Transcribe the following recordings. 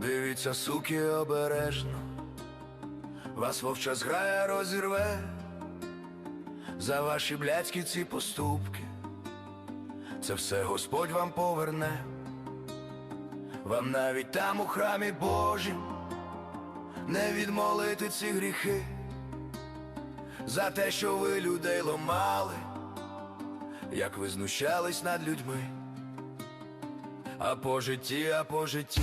Дивіться, суки, обережно, вас вовча зграя розірве за ваші блядські ці поступки. Це все Господь вам поверне, вам навіть там у храмі Божім не відмолити ці гріхи, за те, що ви людей ломали, як ви знущались над людьми, а по житті, а по житті.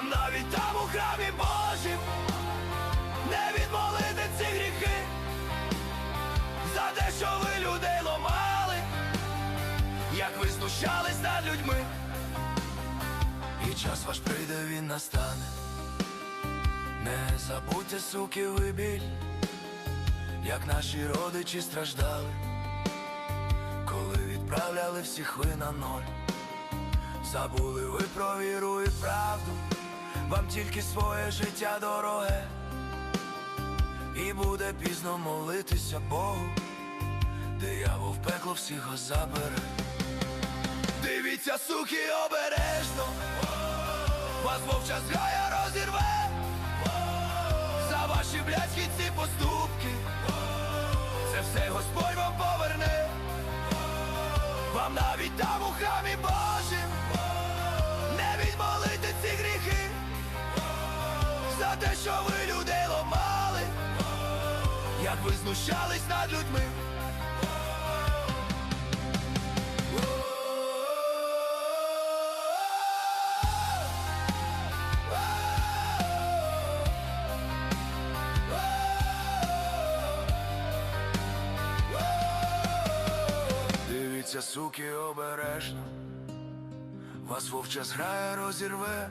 вам навіть там у храмі Божім не відмолити ці гріхи, за те, що ви людей ломали, як ви знущались над людьми, і час ваш прийде, він настане. Не забудьте, суки, ви біль, як наші родичі страждали коли відправляли всіх ви на ноль, забули ви про віру і правду, вам тільки своє життя дороге, і буде пізно молитися Богу, диявол в пекло всіх забере. Дивіться, суки, обережно, вас вовча зграя розірве, за ваші блядські ці поступки, це все Господь вам поверне. Вам навіть там у храмі Божим не відмолити ці гріхи що ви людей ломали, як ви знущались над людьми. Дивіться, суки, обережно, вас вовча зграя розірве